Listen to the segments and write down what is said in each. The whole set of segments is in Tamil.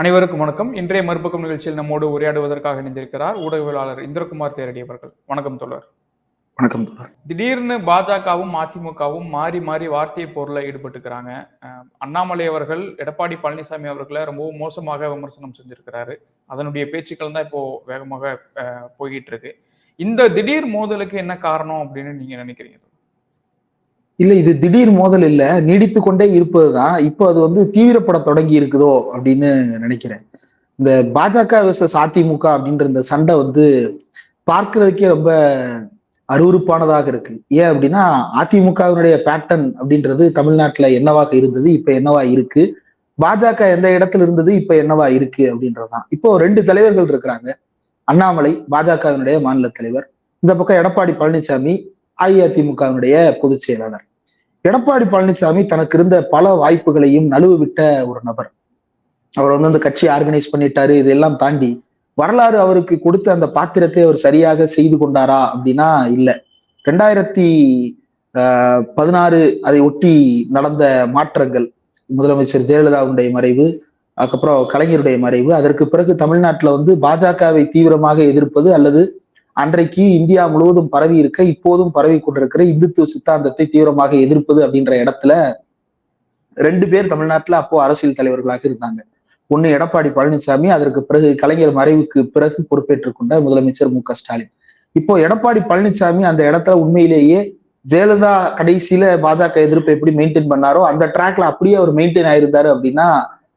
அனைவருக்கும் வணக்கம். இன்றைய மறுபக்கம் நிகழ்ச்சியில் நம்மோடு உரையாடுவதற்காக இணைந்திருக்கிறார் ஊடகவியலாளர் இந்திரகுமார் தேரடி அவர்கள். வணக்கம் தோழர். வணக்கம் திடீர்னு பாஜகவும் அதிமுகவும் மாறி மாறி வார்த்தை போர்ல ஈடுபட்டுக்கிறாங்க அண்ணாமலை அவர்கள் எடப்பாடி பழனிசாமி அவர்களை ரொம்பவும் மோசமாக விமர்சனம் செஞ்சிருக்கிறாரு. அதனுடைய பேச்சுக்கள் தான் இப்போ வேகமாக போய்கிட்டு இருக்கு. இந்த திடீர் மோதலுக்கு என்ன காரணம் அப்படின்னு நீங்க நினைக்கிறீங்க இல்ல இது திடீர் மோதல் இல்ல. நீடித்து கொண்டே இருப்பதுதான். இப்போ அது வந்து தீவிரப்பட தொடங்கி இருக்குதோ அப்படின்னு நினைக்கிறேன். இந்த பாஜக விசஸ் அதிமுக அப்படின்ற இந்த சண்டை வந்து பார்க்கறதுக்கே ரொம்ப அருவறுப்பானதாக இருக்கு. ஏன் அப்படின்னா அதிமுகவினுடைய பேட்டர்ன் அப்படின்றது தமிழ்நாட்டுல என்னவாக இருந்தது இப்ப என்னவா இருக்கு? பாஜக எந்த இடத்துல இருந்தது இப்ப என்னவா இருக்கு அப்படின்றதுதான். இப்போ ரெண்டு தலைவர்கள் இருக்கிறாங்க. அண்ணாமலை பாஜகவினுடைய மாநில தலைவர். இந்த பக்கம் எடப்பாடி பழனிசாமி அஇஅதிமுகவினுடைய பொதுச் செயலாளர். எடப்பாடி பழனிசாமி தனக்கு இருந்த பல வாய்ப்புகளையும் நழுவு விட்ட ஒரு நபர். அவர் வந்து அந்த கட்சி ஆர்கனைஸ் பண்ணிட்டாரு இதெல்லாம் தாண்டி வரலாறு அவருக்கு கொடுத்த அந்த பாத்திரத்தை அவர் சரியாக செய்து கொண்டாரா அப்படின்னா இல்ல. ரெண்டாயிரத்தி ஆஹ் பதினாறு அதை ஒட்டி நடந்த மாற்றங்கள் முதலமைச்சர் ஜெயலலிதாவுடைய மறைவு அதுக்கப்புறம் கலைஞருடைய மறைவு அதற்கு பிறகு தமிழ்நாட்டுல வந்து பாஜகவை தீவிரமாக எதிர்ப்பது அல்லது அன்றைக்கு இந்தியா முழுவதும் பரவி இருக்க இப்போதும் பரவி கொண்டிருக்கிற இந்துத்துவ சித்தாந்தத்தை தீவிரமாக எதிர்ப்பது அப்படின்ற இடத்துல ரெண்டு பேர் தமிழ்நாட்டுல அப்போ அரசியல் தலைவர்களாக இருந்தாங்க. ஒண்ணு எடப்பாடி பழனிசாமி அதற்கு பிறகு கலைஞர் மறைவுக்கு பிறகு பொறுப்பேற்றுக் கொண்ட முதலமைச்சர் மு க ஸ்டாலின். இப்போ எடப்பாடி பழனிசாமி அந்த இடத்துல உண்மையிலேயே ஜெயலலிதா கடைசியில பாஜக எதிர்ப்பு எப்படி மெயின்டைன் பண்ணாரோ அந்த ட்ராக்ல அப்படியே அவர் மெயின்டைன் ஆயிருந்தாரு அப்படின்னா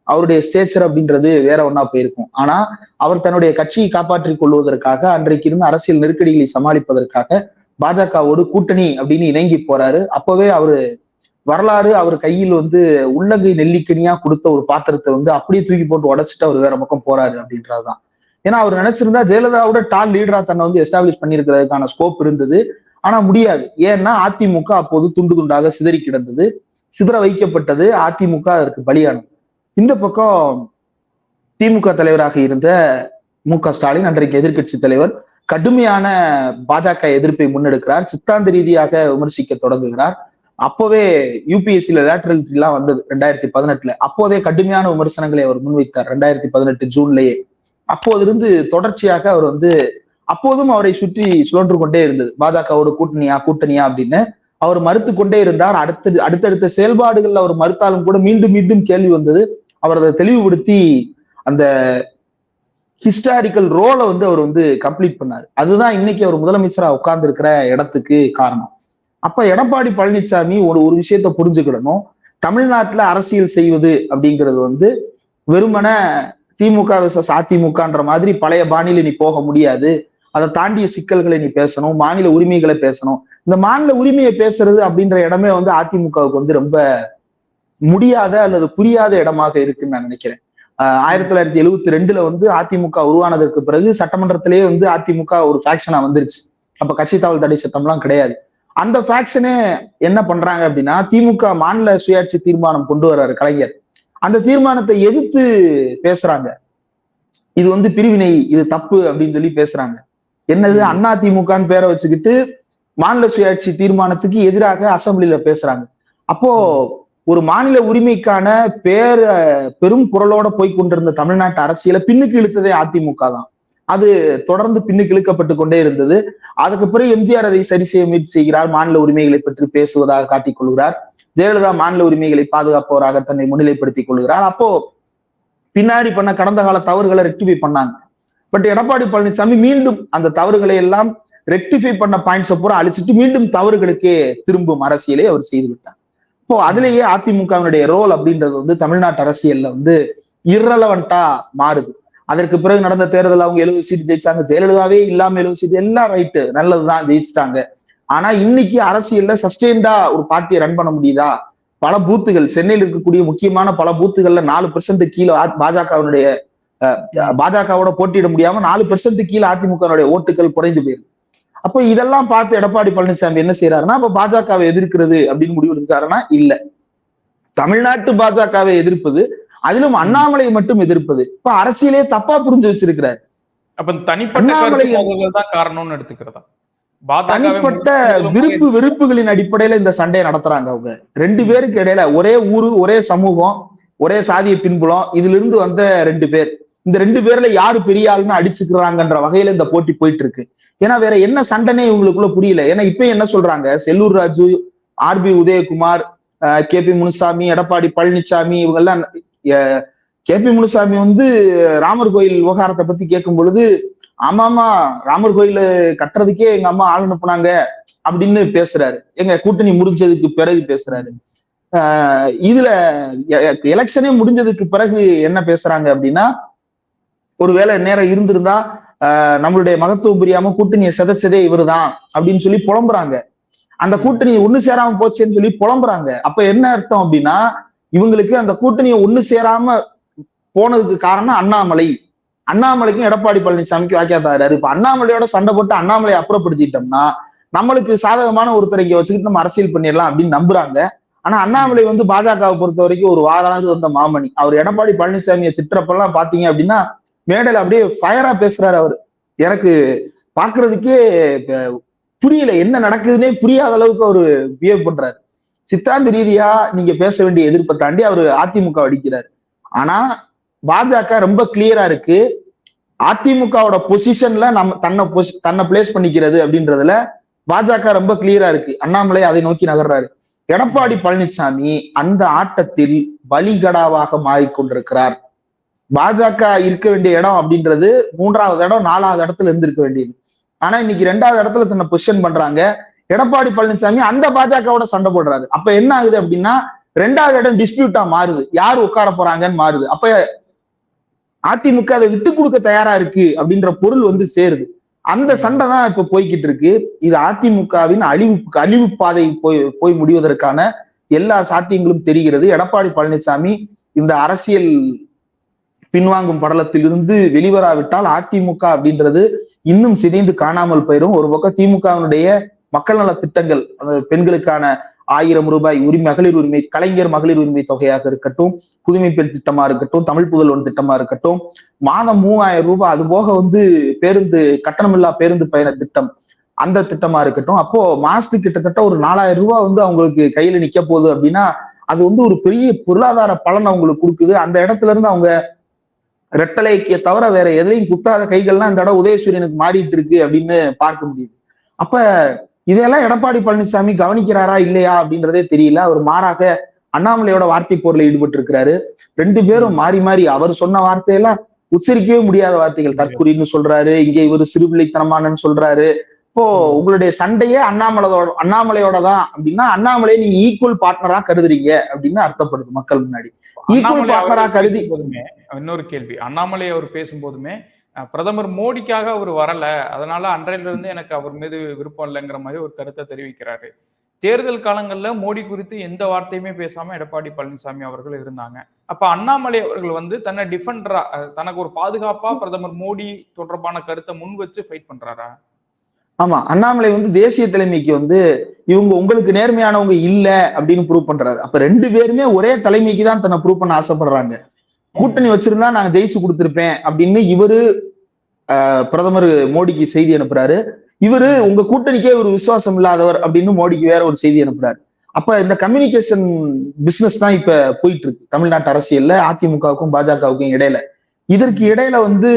அவருடைய ஸ்டேச்சர் அப்படின்றது வேற ஒன்னா போயிருக்கும். ஆனா அவர் தன்னுடைய கட்சியை காப்பாற்றிக் கொள்வதற்காக அன்றைக்கு இருந்த அரசியல் நெருக்கடிகளை சமாளிப்பதற்காக பாஜகவோடு கூட்டணி அப்படின்னு இணங்கி போறாரு. அப்பவே அவரு வரலாறு அவர் கையில் வந்து உள்ளங்கை நெல்லிக்கனியா கொடுத்த ஒரு பாத்திரத்தை வந்து அப்படியே தூக்கி போட்டு உடைச்சிட்டு அவர் வேற பக்கம் போறாரு அப்படின்றதுதான். ஏன்னா அவர் நினைச்சிருந்தா ஜெயலலிதாவோட டால் லீடரா தன்னை வந்து எஸ்டாப்ளிஷ் பண்ணியிருக்கிறதுக்கான ஸ்கோப் இருந்தது. ஆனா முடியாது. ஏன்னா அதிமுக அப்போது துண்டு துண்டாக சிதறி கிடந்தது. சிதற வைக்கப்பட்டது அதிமுக அதற்கு பலியானது. இந்த பக்கம் திமுக தலைவராக இருந்த மு க ஸ்டாலின் அன்றைக்கு எதிர்க்கட்சி தலைவர் கடுமையான பாஜக எதிர்ப்பை முன்னெடுக்கிறார் சித்தாந்த ரீதியாக விமர்சிக்க தொடங்குகிறார். அப்போவே யூபிஎஸ்சியில லேட்டரலிட்டி எல்லாம் வந்தது ரெண்டாயிரத்தி பதினெட்டுல. அப்போதே கடுமையான விமர்சனங்களை அவர் முன்வைத்தார் ரெண்டாயிரத்தி பதினெட்டு ஜூன்லயே. அப்போதிருந்து தொடர்ச்சியாக அவர் வந்து அப்போதும் அவரை சுற்றி சுழன்று கொண்டே இருந்தது. பாஜகவோட கூட்டணியா கூட்டணியா அப்படின்னு அவர் மறுத்து கொண்டே இருந்தார். அடுத்த அடுத்தடுத்த செயல்பாடுகள்ல அவர் மறுத்தாலும் கூட மீண்டும் மீண்டும் கேள்வி வந்தது. அவர் அதை தெளிவுபடுத்தி அந்த ஹிஸ்டாரிக்கல் ரோலை வந்து அவர் வந்து கம்ப்ளீட் பண்ணாரு. அதுதான் இன்னைக்கு அவர் முதலமைச்சரா உட்கார்ந்து இருக்கிற இடத்துக்கு காரணம். அப்ப எடப்பாடி பழனிசாமி ஒரு ஒரு விஷயத்த புரிஞ்சுக்கிடணும். தமிழ்நாட்டுல அரசியல் செய்வது அப்படிங்கிறது வந்து வெறுமன திமுக விசஸ் அதிமுகன்ற மாதிரி பழைய பாணியில நீ போக முடியாது. அதை தாண்டிய சிக்கல்களை நீ பேசணும் மாநில உரிமைகளை பேசணும். இந்த மாநில உரிமையை பேசுறது அப்படின்ற இடமே வந்து அதிமுகவுக்கு வந்து ரொம்ப முடியாத அல்லது புரியாத இடமாக இருக்குன்னு நான் நினைக்கிறேன். ஆயிரத்தி தொள்ளாயிரத்தி எழுவத்தி ரெண்டுல வந்து அதிமுக உருவானதற்கு பிறகு சட்டமன்றத்திலேயே வந்து அதிமுக ஒரு ஃபேக்ஷனா வந்துருச்சு. அப்ப கட்சி தாவல் தடை சட்டம்லாம் கிடையாது. அந்த ஃபேக்ஷனே என்ன பண்றாங்க அப்படின்னா திமுக மாநில சுயாட்சி தீர்மானம் கொண்டு வர்றாரு கலைஞர். அந்த தீர்மானத்தை எதிர்த்து பேசுறாங்க. இது வந்து பிரிவினை இது தப்பு அப்படின்னு சொல்லி பேசுறாங்க. என்னது அண்ணா திமுகன்னு பேரை வச்சுக்கிட்டு மாநில சுயாட்சி தீர்மானத்துக்கு எதிராக அசம்பிளில பேசுறாங்க. அப்போ ஒரு மாநில உரிமைக்கான பேர் பெரும் குரலோட போய் கொண்டிருந்த தமிழ்நாட்டு அரசியலை பின்னுக்கு இழுத்ததே அதிமுக தான். அது தொடர்ந்து பின்னுக்கு இழுக்கப்பட்டு கொண்டே இருந்தது. அதுக்கு பிறகு எம்ஜிஆர் அதை சரி செய்ய முயற்சி செய்கிறார். மாநில உரிமைகளை பற்றி பேசுவதாக காட்டிக் கொள்கிறார். ஜெயலலிதா மாநில உரிமைகளை பாதுகாப்பவராக தன்னை முன்னிலைப்படுத்திக் கொள்கிறார். அப்போ பின்னாடி பண்ண கடந்த கால தவறுகளை ரெக்டிஃபை பண்ணாங்க. பட் எடப்பாடி பழனிசாமி மீண்டும் அந்த தவறுகளை எல்லாம் ரெக்டிஃபை பண்ண பாயிண்ட்ஸை பூரா அழிச்சிட்டு மீண்டும் தவறுகளுக்கே திரும்பும் அரசியலை அவர் செய்து விட்டார். இப்போ அதுலயே அதிமுகவினுடைய ரோல் அப்படின்றது வந்து தமிழ்நாட்டு அரசியல்ல வந்து இரலவெண்டா மாறுது. அதற்கு பிறகு நடந்த தேர்தல் அவங்க எழுபது சீட்டு ஜெயிச்சாங்க. ஜெயலலிதாவே இல்லாம எழுபது சீட்டு எல்லாம் ரைட்டு நல்லதுதான் ஜெயிச்சிட்டாங்க. ஆனா இன்னைக்கு அரசியல்ல சஸ்டெயின்டா ஒரு பார்ட்டியை ரன் பண்ண முடியுதா? பல பூத்துகள். சென்னையில் இருக்கக்கூடிய முக்கியமான பல பூத்துகள்ல நாலு பெர்சென்ட் கீழே பாஜகவினுடைய பாஜகவோட போட்டியிட முடியாம நாலு பெர்சென்ட் கீழே அதிமுகனுடைய ஓட்டுகள் குறைந்து போயிருக்கு. அப்போ இதெல்லாம் பார்த்து எடப்பாடி பழனிசாமி என்ன செய்யறாருன்னா அப்ப பாஜகவை எதிர்க்கிறது அப்படின்னு முடிவு எடுத்தாருன்னா இல்ல. தமிழ்நாட்டு பாஜகவை எதிர்ப்பது அதிலும் அண்ணாமலை மட்டும் எதிர்ப்பது. இப்ப அரசியலே தப்பா புரிஞ்சு வச்சிருக்கிறார். அப்ப தனிப்பட்ட தான் காரணம்னு எடுத்துக்கிறதா? தனிப்பட்ட விருப்பு வெறுப்புகளின் அடிப்படையில இந்த சண்டையை நடத்துறாங்க அவங்க. ரெண்டு பேருக்கு இடையில ஒரே ஊரு ஒரே சமூகம் ஒரே சாதிய பின்புலம் இதுல இருந்து வந்த ரெண்டு பேர். இந்த ரெண்டு பேர்ல யாரு பெரிய ஆளுன்னு அடிச்சுக்கிறாங்கன்ற வகையில இந்த போட்டி போயிட்டு இருக்கு ஏன்னா வேற என்ன சண்டைனே இவங்களுக்குள்ள புரியல. ஏன்னா இப்ப என்ன சொல்றாங்க? Sellur Raju R B Udhayakumar K P Munusamy Edappadi Palaniswami இவங்கெல்லாம் கே பி முனுசாமி வந்து ராமர் கோயில் விவகாரத்தை பத்தி கேட்கும் பொழுது ஆமாமா ராமர் கோயில கட்டுறதுக்கே எங்க அம்மா ஆள் அனுப்புனாங்க அப்படின்னு பேசுறாரு. எங்க கூட்டணி முடிஞ்சதுக்கு பிறகு பேசுறாரு. ஆஹ் இதுல எலெக்ஷனே முடிஞ்சதுக்கு பிறகு என்ன பேசுறாங்க அப்படின்னா ஒருவேளை நேரம் இருந்திருந்தா நம்மளுடைய மகத்துவம் புரியாம கூட்டணியை சிதைச்சதே இவருதான் அப்படின்னு சொல்லி புலம்புறாங்க. அந்த கூட்டணி ஒண்ணு சேராம போச்சேன்னு சொல்லி புலம்புறாங்க. அப்ப என்ன அர்த்தம் அப்படின்னா இவங்களுக்கு அந்த கூட்டணியை ஒண்ணு சேராம போனதுக்கு காரணம் அண்ணாமலை. அண்ணாமலைக்கும் எடப்பாடி பழனிசாமிக்கு வாக்கியாதாரு இப்ப அண்ணாமலையோட சண்டை போட்டு அண்ணாமலையை அப்புறப்படுத்திட்டோம்னா நம்மளுக்கு சாதகமான ஒருத்தர் இங்க வச்சுக்கிட்டு நம்ம அரசியல் பண்ணிடலாம் அப்படின்னு நம்புறாங்க. ஆனா அண்ணாமலை வந்து பாஜகவை பொறுத்த வரைக்கும் ஒரு வாராது வந்த மாமணி. அவர் எடப்பாடி பழனிசாமியை திட்டுறப்பெல்லாம் பாத்தீங்க அப்படின்னா மேடல் அப்படியே ஃபயரா பேசுறாரு அவர். எனக்கு பாக்குறதுக்கே புரியல என்ன நடக்குதுன்னே புரியாத அளவுக்கு அவரு பிஹேவ் பண்றாரு. சித்தாந்த ரீதியா நீங்க பேச வேண்டிய எதிர்ப்பை தாண்டி அவரு அதிமுக அடிக்கிறாரு. ஆனா பாஜக ரொம்ப கிளியரா இருக்கு. அதிமுகவோட பொசிஷன்ல நம்ம தன்னை தன்னை பிளேஸ் பண்ணிக்கிறது அப்படின்றதுல பாஜக ரொம்ப கிளியரா இருக்கு. அண்ணாமலை அதை நோக்கி நகர்றாரு. எடப்பாடி பழனிசாமி அந்த ஆட்டத்தில் பலிகடாவாக மாறிக்கொண்டிருக்கிறார். பாஜக இருக்க வேண்டிய இடம் அப்படின்றது மூன்றாவது இடம் நாலாவது இடத்துல இருந்திருக்க வேண்டியது. ஆனா இன்னைக்கு ரெண்டாவது இடத்துல தன்னை பொசிஷன் பண்றாங்க. எடப்பாடி பழனிசாமி அந்த பாஜகவோட சண்டை போடுறாரு. அப்ப என்ன ஆகுது அப்படின்னா ரெண்டாவது இடம் டிஸ்பியூட்டா மாறுது. யார் உட்கார போறாங்கன்னு மாறுது. அப்ப அதிமுக அதை விட்டு கொடுக்க தயாரா இருக்கு அப்படின்ற பொருள் வந்து சேருது. அந்த சண்டை தான் இப்ப போய்கிட்டு இருக்கு. இது அதிமுகவின் அழிவு அழிவு பாதை போய் போய் முடிவதற்கான எல்லா சாத்தியங்களும் தெரிகிறது. எடப்பாடி பழனிசாமி இந்த அரசியல் பின்வாங்கும் படலத்திலிருந்து வெளிவராவிட்டால் அதிமுக அப்படின்றது இன்னும் சிதைந்து காணாமல் போயிடும் ஒரு பக்கம் திமுகவினுடைய மக்கள் நல திட்டங்கள் அந்த பெண்களுக்கான ஆயிரம் ரூபாய் உரிமை மகளிர் உரிமை கலைஞர் மகளிர் உரிமை தொகையாக இருக்கட்டும் புதுமை பெண் திட்டமா இருக்கட்டும் தமிழ் புதல்வன் திட்டமா இருக்கட்டும் மாதம் மூவாயிரம் ரூபாய் அது போக வந்து பேருந்து கட்டணமில்லா பேருந்து பயண திட்டம் அந்த திட்டமா இருக்கட்டும். அப்போ மாசத்துக்கு கிட்டத்தட்ட ஒரு நாலாயிரம் ரூபாய் வந்து அவங்களுக்கு கையில நிக்க போகுது அப்படின்னா அது வந்து ஒரு பெரிய பொருளாதார பலன் அவங்களுக்கு கொடுக்குது. அந்த இடத்துல இருந்து அவங்க ரெட்டலைக்கிய தவிர வேற எதையும் குத்தாத கைகள்லாம் இந்த இடம் உதயசூரியனுக்கு மாறிட்டு இருக்கு அப்படின்னு பார்க்க முடியுது. அப்ப இதெல்லாம் எடப்பாடி பழனிசாமி கவனிக்கிறாரா இல்லையா அப்படின்றதே தெரியல. அவர் மாறாக அண்ணாமலையோட வார்த்தை போர்ல ஈடுபட்டு இருக்கிறாரு. ரெண்டு பேரும் மாறி மாறி அவர் சொன்ன வார்த்தையெல்லாம் உச்சரிக்கவே முடியாத வார்த்தைகள். தற்குறின்னு சொல்றாரு இங்க இவர் சிறுபிள்ளைத்தனமானன்னு சொல்றாரு. இப்போ உங்களுடைய சண்டையே அண்ணாமலையோட அண்ணாமலையோட தான் அப்படின்னா அண்ணாமலையை நீங்க ஈக்குவல் பார்ட்னரா கருதுறீங்க அப்படின்னு அர்த்தப்படுது மக்கள் முன்னாடி. ஈக்குவல் பார்ட்னரா கருதி இன்னொரு கேள்வி. அண்ணாமலை அவர் பேசும்போதுமே பிரதமர் மோடிக்காக அவர் வரல. அதனால அன்றையிலிருந்து எனக்கு அவர் மீது விருப்பம் இல்லைங்கிற மாதிரி ஒரு கருத்தை தெரிவிக்கிறாரு. தேர்தல் காலங்களில் மோடி குறித்து எந்த வார்த்தையுமே பேசாம எடப்பாடி பழனிசாமி அவர்கள் இருந்தாங்க. அப்ப அண்ணாமலை அவர்கள் வந்து தன்னை டிஃபெண்டரா தனக்கு ஒரு பாதுகாப்பா பிரதமர் மோடி தொடர்பான கருத்தை முன் வச்சு ஃபைட் பண்றாரா? ஆமா. அண்ணாமலை வந்து தேசிய தலைமைக்கு வந்து இவங்க உங்களுக்கு நேர்மையானவங்க இல்ல அப்படின்னு ப்ரூவ் பண்றாரு. அப்ப ரெண்டு பேருமே ஒரே தலைமைக்கு தான் தன்னை ப்ரூவ் பண்ண ஆசைப்படுறாங்க. கூட்டணி வச்சிருந்தா நாங்க ஜெயிச்சு கொடுத்துருப்பேன் அப்படின்னு இவரு பிரதமர் மோடிக்கு செய்தி அனுப்புறாரு. இவரு உங்க கூட்டணிக்கே ஒரு விசுவாசம் இல்லாதவர் அப்படின்னு மோடிக்கு வேற ஒரு செய்தி அனுப்புறாரு. அப்ப இந்த கம்யூனிகேஷன் பிசினஸ் தான் இப்ப போயிட்டு இருக்கு தமிழ்நாட்டு அரசியல்ல அதிமுகவுக்கும் பாஜகவுக்கும் இடையில. இதற்கு இடையில வந்து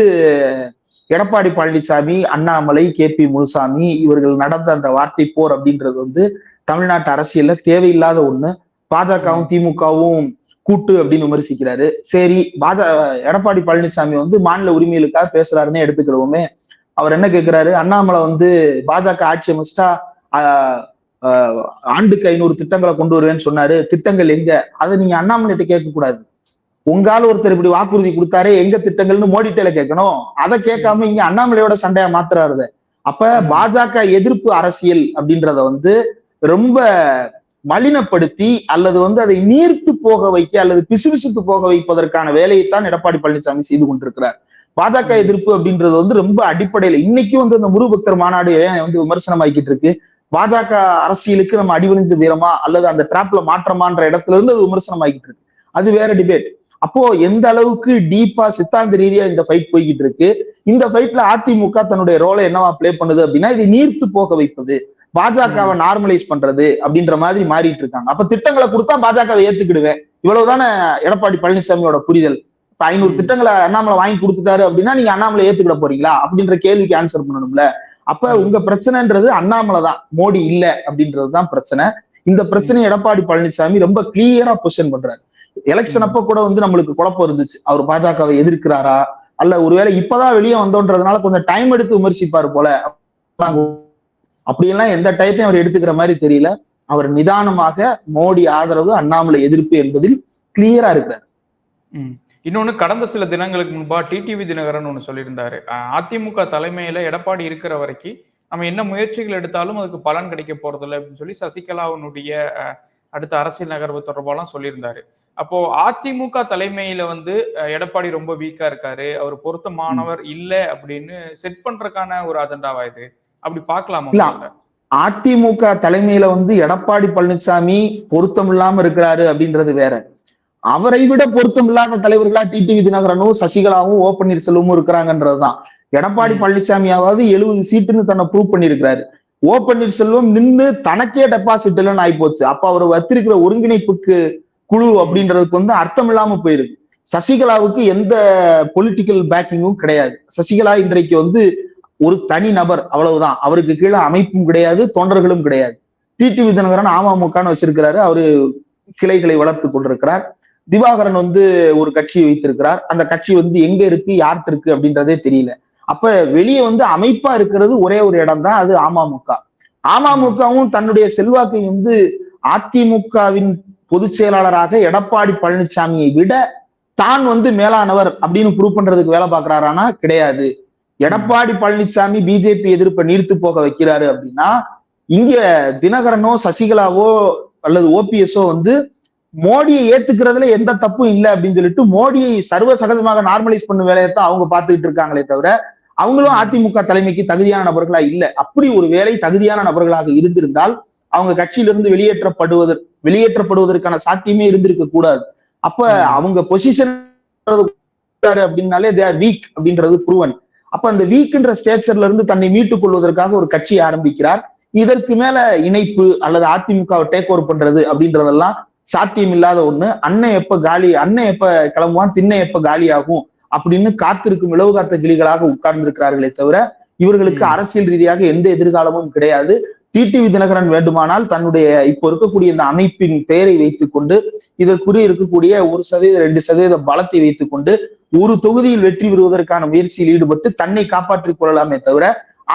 எடப்பாடி பழனிசாமி அண்ணாமலை கே பி முனுசாமி இவர்கள் நடந்த அந்த வார்த்தை போர் அப்படின்றது வந்து தமிழ்நாட்டு அரசியல்ல தேவையில்லாத ஒண்ணு. பாஜகவும் திமுகவும் கூட்டு அப்படின்னு விமர்சிக்கிறாரு. சரி பாஜ எடப்பாடி பழனிசாமி வந்து மாநில உரிமைகளுக்காக பேசுறாருன்னு எடுத்துக்கிடுவோமே. அவர் என்ன கேட்கிறாரு அண்ணாமலை வந்து பாஜக ஆட்சி அமைச்சிட்டா ஆண்டுக்கு ஐநூறு திட்டங்களை கொண்டு வருவேன்னு சொன்னாரு. திட்டங்கள் எங்க? அதை நீங்க அண்ணாமலைகிட்ட கேட்க கூடாது உங்கால ஒருத்தர் இப்படி வாக்குறுதி கொடுத்தாரே எங்க திட்டங்கள்னு மோடிட்டேல கேட்கணும். அதை கேட்காம இங்க அண்ணாமலையோட சண்டையா மாத்துறாரு அப்ப பாஜக எதிர்ப்பு அரசியல் அப்படின்றத வந்து ரொம்ப மலினப்படுத்தி அல்லது வந்து அதை நீர்த்து போக வைக்க அல்லது பிசுபிசுத்து போக வைப்பதற்கான வேலையைத்தான் எடப்பாடி பழனிசாமி செய்து கொண்டிருக்கிறார். பாஜக எதிர்ப்பு அப்படின்றது வந்து ரொம்ப அடிப்படையில இன்னைக்கும் வந்து அந்த முருபக்தர் மாநாடு வந்து விமர்சனம் ஆகிட்டு இருக்கு? பாஜக அரசியலுக்கு நம்ம அடிவணிஞ்ச வீரமா அல்லது அந்த டிராப்ல மாற்றமான்ற இடத்துல இருந்து அது விமர்சனம் ஆகிட்டு இருக்கு. அது வேற டிபேட் அப்போ எந்த அளவுக்கு டீப்பா சித்தாந்த ரீதியா இந்த ஃபைட் போய்கிட்டு இருக்கு? இந்த ஃபைட்ல அதிமுக தன்னுடைய ரோலை என்னவா பிளே பண்ணுது அப்படின்னா இதை நீர்த்து போக வைப்பது. பாஜகவை நார்மலைஸ் பண்றது அப்படின்ற மாதிரி மாறிட்டு இருக்காங்க. அப்ப திட்டங்களை கொடுத்தா பாஜகவை ஏத்துக்கிடுவேன். இவ்வளவுதானே எடப்பாடி பழனிசாமியோட புரிதல். இப்ப ஐநூறு. திட்டங்களை அண்ணாமலை வாங்கி கொடுத்துட்டாரு அப்படின்னா நீங்க அண்ணாமலை ஏத்துக்கிட போறீங்களா அப்படின்ற கேள்விக்கு ஆன்சர் பண்ணணும்ல. அப்ப. உங்க பிரச்சனைன்றது அண்ணாமலை தான். மோடி இல்ல அப்படின்றது தான் பிரச்சனை. இந்த பிரச்சனை எடப்பாடி பழனிசாமி ரொம்ப கிளியரா பொசிஷன் பண்றாரு. எலெக்ஷன். அப்ப கூட வந்து நம்மளுக்கு குழப்பம் இருந்துச்சு. அவர் பாஜகவை எதிர்க்கிறாரா? அல்ல ஒருவேளை இப்பதான் வெளியே வந்தோன்றதுனால கொஞ்சம் டைம் எடுத்து விமர்சிப்பாரு போல. அப்படியெல்லாம் எந்த டயத்தையும் அவர் எடுத்துக்கிற மாதிரி தெரியல. அவர் நிதானமாக மோடி ஆதரவு அண்ணாமலை எதிர்ப்பு என்பதில் கிளியரா இருக்கிறார். இன்னொன்னு கடந்த சில தினங்களுக்கு முன்பா டிடிவி தினகரன் ஒன்று சொல்லியிருந்தாரு. அதிமுக தலைமையில எடப்பாடி இருக்கிற வரைக்கும் நம்ம என்ன முயற்சிகள் எடுத்தாலும் அதுக்கு பலன் கிடைக்க போறதில்லை அப்படின்னு சொல்லி சசிகலாவினுடைய அஹ், அடுத்த அரசியல் நகர்வு தொடர்பாலாம் சொல்லியிருந்தாரு. அப்போ அதிமுக தலைமையில வந்து எடப்பாடி ரொம்ப வீக்கா இருக்காரு. அவர் பொருத்தமானவர் இல்லை அப்படின்னு செட் பண்றதுக்கான ஒரு அஜெண்டாவா இது? அப்படி பார்க்கலாமா இல்ல. அதிமுக தலைமையில வந்து எடப்பாடி பழனிசாமி பொருத்தம் இல்லாம இருக்கிறாரு அப்படின்றது வேற. அவரை விட பொருத்தம் இல்லாத தலைவர்களா டிடிவி தினகரனும் சசிகலாவும் ஓ பன்னீர்செல்வமும் இருக்கிறாங்கன்றதுதான் எடப்பாடி. பழனிசாமியாவது எழுபது சீட்டுன்னு தன்னை ப்ரூவ் பண்ணியிருக்கிறாரு. ஓ பன்னீர்செல்வம் நின்னு தனக்கே டெபாசிட் இல்லைன்னு ஆயிப்போச்சு. அப்ப அவர் வச்சிருக்கிற ஒருங்கிணைப்புக்கு குழு அப்படின்றதுக்கு வந்து அர்த்தம் இல்லாம போயிருக்கு. சசிகலாவுக்கு எந்த பொலிட்டிக்கல் பேக்கிங்கும் கிடையாது. சசிகலா இன்றைக்கு வந்து ஒரு தனி நபர் அவ்வளவுதான். அவருக்கு கீழே அமைப்பும் கிடையாது தொண்டர்களும் கிடையாது. டிடிவி தினகரன் அமமுகன்னு வச்சிருக்கிறாரு. அவரு கிளைகளை வளர்த்து கொண்டிருக்கிறார். திவாகரன் வந்து ஒரு கட்சி வைத்திருக்கிறார். அந்த கட்சி வந்து எங்க இருக்கு யார்கிட்ட இருக்கு அப்படின்றதே தெரியல. அப்ப வெளியே வந்து அமைப்பா இருக்கிறது ஒரே ஒரு இடம் தான் அது அமமுக. அமமுகவும் தன்னுடைய செல்வாக்கை வந்து அதிமுகவின் பொதுச் செயலாளராக எடப்பாடி பழனிசாமியை விட தான் வந்து மேலானவர் அப்படின்னு ப்ரூவ் பண்றதுக்கு வேலை பாக்குறாரானா கிடையாது. எடப்பாடி பழனிசாமி பிஜேபி எதிர்ப்பை நீர்த்து போக வைக்கிறாரு அப்படின்னா இங்க தினகரனோ சசிகலாவோ அல்லது ஓபிஎஸ்ஓ வந்து மோடியை ஏத்துக்கிறதுல எந்த தப்பும் இல்லை அப்படின்னு சொல்லிட்டு மோடியை சர்வ சகஜமாக நார்மலைஸ் பண்ண வேலையை தான் அவங்க பார்த்துக்கிட்டு இருக்காங்களே தவிர அவங்களும் அதிமுக தலைமைக்கு தகுதியான நபர்களா இல்ல. அப்படி ஒரு வேலை தகுதியான நபர்களாக இருந்திருந்தால் அவங்க கட்சியிலிருந்து வெளியேற்றப்படுவது வெளியேற்றப்படுவதற்கான சாத்தியமே இருந்திருக்க கூடாது. அப்ப. அவங்க பொசிஷன் அப்படின்னாலே தே ஆர் வீக் அப்படின்றது ப்ரூவன் அப்ப அந்த வீக்ன்ற ஸ்டேச்சர்ல இருந்து தன்னை மீட்டுக் கொள்வதற்காக ஒரு கட்சி ஆரம்பிக்கிறார். இதற்கு மேல இணைப்பு அல்லது அதிமுகவை டேக் ஓவர் பண்றது அப்படின்றதெல்லாம் சாத்தியம் இல்லாத ஒண்ணு. அண்ணன் எப்ப காலி அண்ணன் எப்ப கிளம்புவான் திண்ணை எப்ப காலி ஆகும் அப்படின்னு காத்திருக்கும் இளவு காத்த கிளிகளாக உட்கார்ந்து இருக்கிறார்களே தவிர இவர்களுக்கு. அரசியல் ரீதியாக எந்த எதிர்காலமும் கிடையாது. டிடிவி தினகரன் வேண்டுமானால் தன்னுடைய இப்போ இருக்கக்கூடிய இந்த அமைப்பின் பெயரை வைத்துக் கொண்டு இதற்குரிய இருக்கக்கூடிய ஒரு சதவீத ரெண்டு சதவீத பலத்தை வைத்துக் கொண்டு ஒரு தொகுதியில் வெற்றி பெறுவதற்கான முயற்சியில் ஈடுபட்டு தன்னை காப்பாற்றிக் கொள்ளலாமே தவிர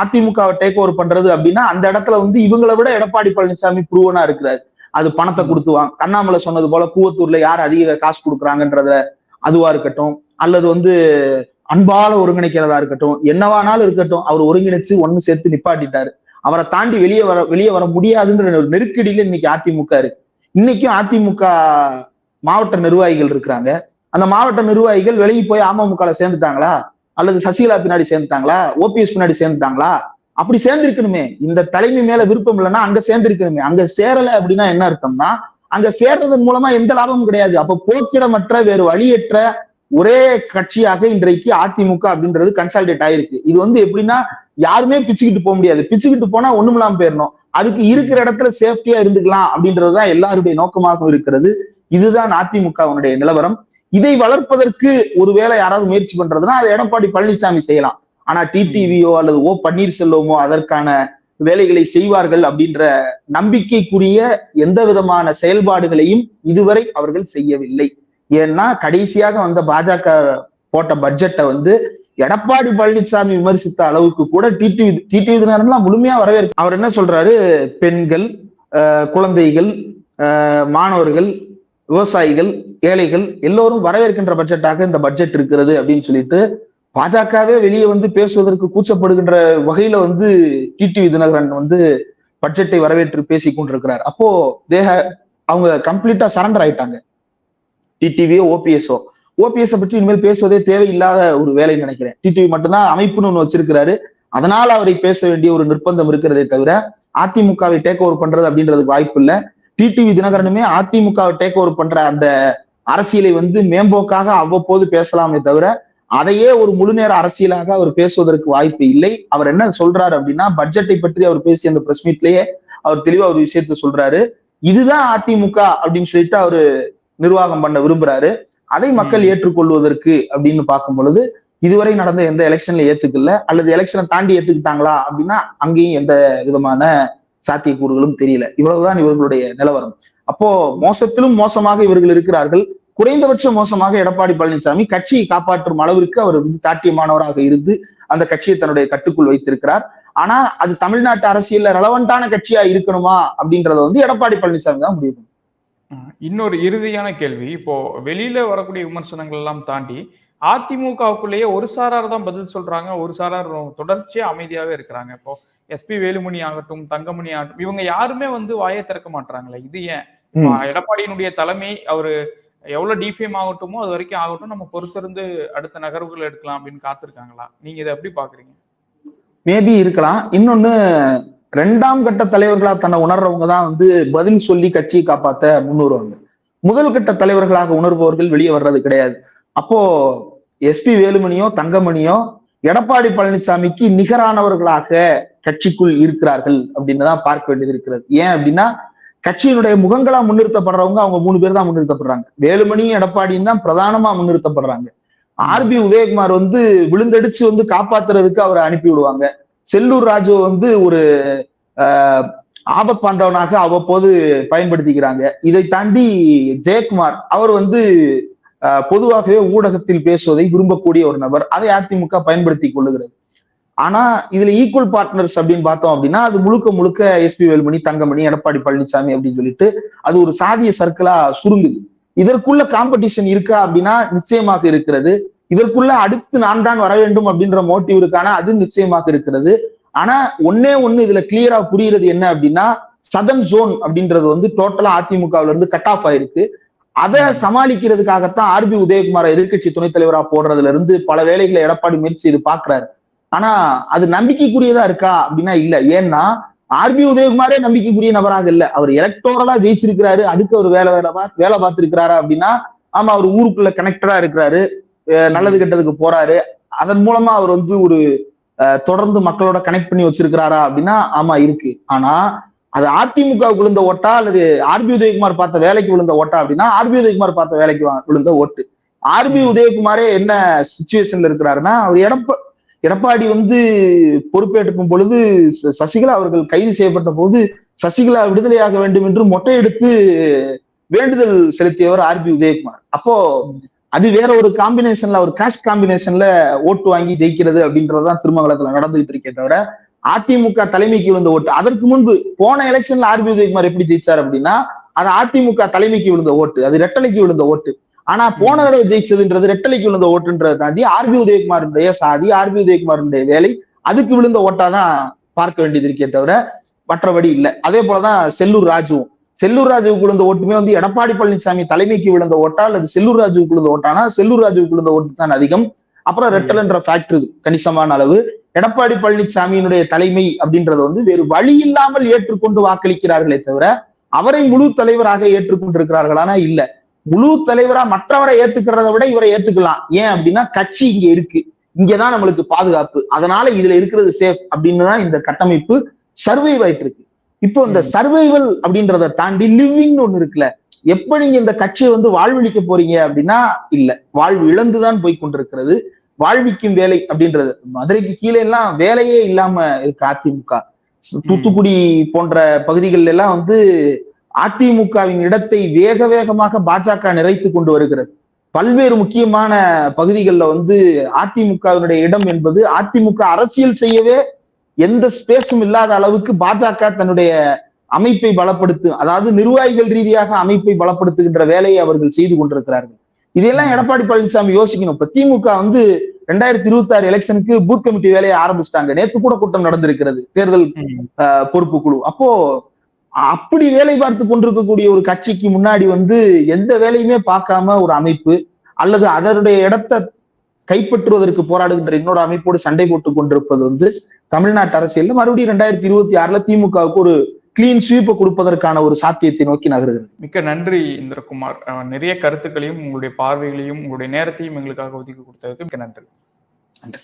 அதிமுகவை டேக் ஓவர் பண்றது அப்படின்னா அந்த இடத்துல வந்து இவங்களை விட எடப்பாடி பழனிசாமி புருவனா இருக்கிறாரு. அது பணத்தை கொடுத்துவாங்க கண்ணாமலை அண்ணாமலை சொன்னது போல கூவத்தூர்ல யார் அதிக காசு கொடுக்குறாங்கன்றத அதுவா இருக்கட்டும் அல்லது வந்து அன்பால ஒருங்கிணைக்கிறதா இருக்கட்டும் என்னவானாலும் இருக்கட்டும் அவர் ஒருங்கிணைச்சு ஒண்ணு சேர்த்து நிப்பாட்டிட்டாரு. அவரை தாண்டி வெளியே வர வெளியே வர முடியாதுன்ற ஒரு நெருக்கடியில இன்னைக்கு அதிமுக இருக்கு. இன்னைக்கும் அதிமுக மாவட்ட நிர்வாகிகள் இருக்கிறாங்க. அந்த மாவட்ட நிர்வாகிகள் வெளியே போய் அமமுக சேர்ந்துட்டாங்களா? அல்லது சசிகலா பின்னாடி சேர்ந்துட்டாங்களா? ஓபிஎஸ் பின்னாடி சேர்ந்துட்டாங்களா? அப்படி சேர்ந்திருக்கணுமே. இந்த தலைமை மேல விருப்பம் இல்லைன்னா அங்க சேர்ந்திருக்கணுமே. அங்க சேரல அப்படின்னா என்ன அர்த்தம்னா அங்க சேர்றதன் மூலமா எந்த லாபமும் கிடையாது. அப்ப போக்கிடமற்ற வேறு வழியற்ற ஒரே கட்சியாக இன்றைக்கு அதிமுக அப்படின்றது கன்சால்டேட் ஆயிருக்கு. இது வந்து எப்படின்னா யாருமே பிச்சுக்கிட்டு போக முடியாது. பிச்சுக்கிட்டு போனா ஒண்ணுமில்லாம போயிடணும். அதுக்கு இருக்கிற இடத்துல சேஃப்டியா இருந்துக்கலாம் அப்படின்றதுதான் எல்லாருடைய நோக்கமாகவும் இருக்கிறது. இதுதான் அதிமுகவினுடைய நிலவரம். இதை வளர்ப்பதற்கு ஒருவேளை யாராவது முயற்சி பண்றதுன்னா அதை எடப்பாடி பழனிசாமி செய்யலாம். ஆனா டிடிவியோ அல்லது ஓ பன்னீர்செல்வமோ அதற்கான வேலைகளை செய்வார்கள் அப்படின்ற நம்பிக்கைக்குரிய எந்த விதமான செயல்பாடுகளையும் இதுவரை அவர்கள் செய்யவில்லை. ஏன்னா கடைசியாக வந்த பாஜக போட்ட பட்ஜெட்டை வந்து எடப்பாடி பழனிசாமி விமர்சித்த அளவுக்கு கூட டிடிவி டிடி விதினாரெல்லாம் முழுமையா வரவேற்க அவர் என்ன சொல்றாரு? பெண்கள் குழந்தைகள் மாணவர்கள் விவசாயிகள் ஏழைகள் எல்லோரும் வரவேற்கின்ற பட்ஜெட்டாக இந்த பட்ஜெட் இருக்கிறது அப்படின்னு சொல்லிட்டு பாஜகவே வெளியே வந்து பேசுவதற்கு கூச்சப்படுகின்ற வகையில வந்து டிடிவி தினகரன் வந்து பட்ஜெட்டை வரவேற்று பேசி கொண்டிருக்கிறார். அப்போ தேக அவங்க கம்ப்ளீட்டா சரண்டர் ஆயிட்டாங்க. டிடிவியோ ஓபிஎஸ்ஓ ஓபிஎஸ் பற்றி இனிமேல் பேசுவதே தேவையில்லாத ஒரு வேலை நினைக்கிறேன். டிடிவி மட்டும்தான் அமைப்புன்னு ஒண்ணு வச்சிருக்கிறாரு. அதனால அவரை பேச வேண்டிய ஒரு நிர்பந்தம் இருக்கிறதே தவிர அதிமுகவை டேக் ஓவர் பண்றது அப்படின்றதுக்கு வாய்ப்பு இல்ல. டிடிவி தினகரனுமே அதிமுகவை டேக் ஓவர் பண்ற அந்த அரசியலை வந்து மேம்போக்காக அவ்வப்போது பேசலாமே தவிர அதையே ஒரு முழு நேர அரசியலாக அவர் பேசுவதற்கு வாய்ப்பு இல்லை. அவர் என்ன சொல்றாரு அப்படின்னா பட்ஜெட்டை பற்றி அவர் பேசிய அந்த பிரஸ் மீட்லயே அவர் தெளிவா ஒரு விஷயத்த சொல்றாரு. இதுதான் அதிமுக அப்படின்னு சொல்லிட்டு அவரு நிர்வாகம் பண்ண விரும்புறாரு. அதை மக்கள். ஏற்றுக்கொள்வதற்கு அப்படின்னு பார்க்கும் பொழுது இதுவரை நடந்த எந்த எலெக்ஷன்ல ஏத்துக்கல அல்லது எலெக்ஷனை தாண்டி ஏத்துக்கிட்டாங்களா அப்படின்னா அங்கேயும் எந்த விதமான சாத்தியக்கூறுகளும் தெரியல. இவ்வளவுதான் இவர்களுடைய நிலவரம். அப்போ மோசத்திலும் மோசமாக இவர்கள் இருக்கிறார்கள். குறைந்தபட்ச மோசமாக எடப்பாடி பழனிசாமி கட்சியை காப்பாற்றும் அளவிற்கு அவர் வந்து தாட்டியமானவராக இருந்து அந்த கட்சியை தன்னுடைய கட்டுக்குள் வைத்திருக்கிறார். ஆனா அது தமிழ்நாட்டு அரசியல்ல ரெலவெண்டான கட்சியா இருக்கணுமா அப்படின்றத வந்து எடப்பாடி பழனிசாமி தான் முடிவு இன்னொரு இறுதியான கேள்வி. இப்போ வெளியில வரக்கூடிய விமர்சனங்கள் எல்லாம் தாண்டி அதிமுகவுக்குள்ளேயே ஒரு சாரார் தான் பதில் சொல்றாங்க. ஒரு சாரார் தொடர்ச்சியா அமைதியாவே இருக்கிறாங்க. இப்போ எஸ்பி வேலுமணி ஆகட்டும் தங்கமணி ஆகட்டும் இவங்க யாருமே வந்து வாயை திறக்க மாட்டாங்களே இது ஏன்? எடப்பாடியினுடைய தலைமை அவரு எவ்வளவு டிஃபேம் ஆகட்டுமோ அது வரைக்கும் ஆகட்டும். நம்ம பொறுத்திருந்து அடுத்த நகர்வுகள் எடுக்கலாம் அப்படின்னு காத்திருக்காங்களா? நீங்க இதை எப்படி பாக்குறீங்க? மேபி இருக்கலாம். இன்னொன்னு ரெண்டாம் கட்ட தலைவர்களா தன்னை உணர்றவங்க தான் வந்து பதில் சொல்லி கட்சியை காப்பாத்த முன்வருவாங்க. முதல் கட்ட தலைவர்களாக உணர்பவர்கள் வெளியே வர்றது கிடையாது. அப்போ எஸ்பி வேலுமணியோ தங்கமணியோ எடப்பாடி பழனிசாமிக்கு நிகரானவர்களாக கட்சிக்குள் இருக்கிறார்கள் அப்படின்னு தான் பார்க்க வேண்டியது இருக்கிறது. ஏன் அப்படின்னா கட்சியினுடைய முகங்களா முன்னிறுத்தப்படுறவங்க அவங்க மூணு பேர் தான் முன்னிறுத்தப்படுறாங்க. வேலுமணியும் எடப்பாடியும் தான் பிரதானமா முன்னிறுத்தப்படுறாங்க. ஆர்பி உதயகுமார் வந்து விழுந்தடிச்சு வந்து காப்பாத்துறதுக்கு அவரை அனுப்பி விடுவாங்க செல்லூர் ராஜு வந்து ஒரு ஆஹ், பாந்தவனாக அவ்வப்போது பயன்படுத்திக்கிறாங்க. இதை தாண்டி ஜெயக்குமார் அவர் வந்து பொதுவாகவே ஊடகத்தில் பேசுவதை விரும்பக்கூடிய ஒரு நபர். அதை அதிமுக பயன்படுத்தி கொள்ளுகிறது. ஆனா இதுல ஈக்குவல் பார்ட்னர்ஸ் அப்படின்னு பார்த்தோம் அப்படின்னா அது முழுக்க முழுக்க எஸ்பி வேலுமணி தங்கமணி எடப்பாடி பழனிசாமி அப்படின்னு சொல்லிட்டு அது ஒரு சாதிய சர்க்கிளா சுருங்குது. இதற்குள்ள காம்படிஷன் இருக்கா அப்படின்னா நிச்சயமாக இருக்கிறது. இதற்குள்ள அடுத்து நான் தான் வர வேண்டும் அப்படின்ற மோட்டிவ் இருக்கான அது நிச்சயமாக இருக்கிறது. ஆனா ஒன்னே ஒண்ணு இதுல கிளியரா புரியுறது என்ன அப்படின்னா சதன் ஜோன் அப்படின்றது வந்து டோட்டலா அதிமுகவுல இருந்து கட் ஆஃப் ஆயிருக்கு. அதை சமாளிக்கிறதுக்காகத்தான் ஆர்பி உதயகுமாரை எதிர்க்கட்சி துணைத் தலைவரா போடுறதுல இருந்து பல வேலைகளை எடப்பாடி முயற்சி இது பாக்குறாரு ஆனா அது நம்பிக்கைக்குரியதா இருக்கா அப்படின்னா இல்ல. ஏன்னா ஆர்பி உதயகுமாரே நம்பிக்கைக்குரிய நபராக இல்ல. அவர் எலக்டோரலா ஜெயிச்சிருக்கிறாரு. அதுக்கு அவர் வேலை வேலை வேலை பார்த்திருக்கிறாரா அப்படின்னா ஆமா அவர் ஊருக்குள்ள கனெக்டடா இருக்கிறாரு. நல்லது கெட்டதுக்கு போறாரு. அதன் மூலமா அவர் வந்து ஒரு அஹ், தொடர்ந்து மக்களோட கனெக்ட் பண்ணி வச்சிருக்கிறாரா அப்படின்னா ஆமா இருக்கு. ஆனா அது அதிமுக விழுந்த ஓட்டா அல்லது ஆர்பி உதயகுமார் பார்த்த வேலைக்கு விழுந்த ஓட்டா அப்படின்னா ஆர்பி உதயகுமார் பார்த்த வேலைக்கு விழுந்த ஓட்டு. ஆர்பி உதயகுமாரே என்ன சுச்சுவேஷன்ல இருக்கிறாருன்னா அவர் எடப்ப எடப்பாடி வந்து பொறுப்பேற்றுக்கும் பொழுது சசிகலா அவர்கள் கைது செய்யப்பட்ட போது சசிகலா விடுதலையாக வேண்டும் என்று மொட்டை எடுத்து வேண்டுதல் செலுத்தியவர் ஆர்பி உதயகுமார். அப்போ அது வேற ஒரு காம்பினேஷன்ல ஒரு காஸ்ட் காம்பினேஷன்ல ஓட்டு வாங்கி ஜெயிக்கிறது அப்படின்றதுதான் திருமங்கலத்துல நடந்துகிட்டு இருக்கே தவிர அதிமுக தலைமைக்கு விழுந்த ஓட்டு அதற்கு முன்பு போன எலெக்ஷன்ல ஆர்பி உதயகுமார் எப்படி ஜெயிச்சார் அப்படின்னா அது அதிமுக தலைமைக்கு விழுந்த ஓட்டு அது ரெட்டலைக்கு விழுந்த ஓட்டு. ஆனா போன தடவை ஜெயிச்சதுன்றது ரெட்டலைக்கு விழுந்த ஓட்டுன்றதை தாண்டி ஆர்பி உதயகுமாருடைய சாதி ஆர்பி உதயகுமாருடைய வேலை அதுக்கு விழுந்த ஓட்டாதான் பார்க்க வேண்டியது இருக்கே தவிர மற்றபடி இல்ல. அதே போலதான் செல்லூர் ராஜுவும். செல்லூர் ராஜுவுக்கு விழுந்த ஓட்டுமே வந்து எடப்பாடி பழனிசாமி தலைமைக்கு விழுந்த ஓட்டா அல்லது செல்லூர் ராஜுவுக்கு விழுந்த ஓட்டானா? செல்லூர் ராஜுவுக்கு விழுந்த ஓட்டு தான் அதிகம். அப்புறம் ரெட்டல்ன்ற ஃபேக்டர் கணிசமான அளவு. எடப்பாடி பழனிசாமியினுடைய தலைமை அப்படின்றத வந்து வேறு வழி இல்லாமல் ஏற்றுக்கொண்டு வாக்களிக்கிறார்களே தவிர அவரை முழு தலைவராக ஏற்றுக்கொண்டிருக்கிறார்களானா இல்ல. முழு தலைவரா மற்றவரை ஏத்துக்கிறத விட இவரை ஏத்துக்கலாம். ஏன் அப்படின்னா கட்சி இங்க இருக்கு. இங்கதான் நம்மளுக்கு பாதுகாப்பு. அதனால இதுல இருக்கிறது சேஃப் அப்படின்னு தான் இந்த கட்டமைப்பு சர்வைவ் ஆயிட்டு இருக்கு. இப்போ இந்த. சர்வைவல் அப்படின்றத தாண்டி லிவிங் ஒண்ணு இருக்குல்ல. எப்ப நீங்க இந்த கட்சியை வந்து வாழ்வழிக்க போறீங்க அப்படின்னா இல்ல. வாழ்வு இழந்துதான் போய் கொண்டிருக்கிறது. வாழ்விக்கும் வேலை அப்படின்றது. மதுரைக்கு கீழே எல்லாம் வேலையே இல்லாம இருக்கு அதிமுக. தூத்துக்குடி போன்ற பகுதிகளில் எல்லாம் வந்து அதிமுகவின் இடத்தை வேக வேகமாக பாஜக நிறைத்து கொண்டு வருகிறது. பல்வேறு முக்கியமான பகுதிகளில் வந்து அதிமுகவினுடைய இடம் என்பது அதிமுக அரசியல் செய்யவே எந்த ஸ்பேஸும் இல்லாத அளவுக்கு பாஜக தன்னுடைய அமைப்பை பலப்படுத்து அதாவது நிர்வாகிகள் ரீதியாக அமைப்பை பலப்படுத்துகின்ற வேலையை அவர்கள் செய்து கொண்டிருக்கிறார்கள். இதையெல்லாம் எடப்பாடி பழனிசாமி யோசிக்கணும். இப்ப திமுக வந்து ரெண்டாயிரத்தி இருபத்தி ஆறு எலெக்ஷனுக்கு பூத் கமிட்டி வேலையை ஆரம்பிச்சிட்டாங்க. நேத்து கூட கூட்டம் நடந்திருக்கிறது தேர்தல் பொறுப்பு குழு அப்போ அப்படி வேலை பார்த்து கொண்டிருக்கக்கூடிய ஒரு கட்சிக்கு முன்னாடி வந்து எந்த வேலையுமே பார்க்காம ஒரு அமைப்பு அல்லது அதனுடைய இடத்தை கைப்பற்றுவதற்கு போராடுகின்ற இன்னொரு அமைப்போடு சண்டை போட்டுக் கொண்டிருப்பது வந்து தமிழ்நாட்டு அரசியல்ல மறுபடியும் ரெண்டாயிரத்தி இருபத்தி ஆறுல திமுகவுக்கு ஒரு கிளீன் ஸ்வீப்பை கொடுப்பதற்கான ஒரு சாத்தியத்தை நோக்கி நகருகிறது. மிக்க நன்றி இந்திரகுமார். நிறைய கருத்துக்களையும் உங்களுடைய பார்வைகளையும் உங்களுடைய நேரத்தையும் எங்களுக்காக ஒதுக்கி கொடுத்ததுக்கு மிக்க நன்றி. நன்றி.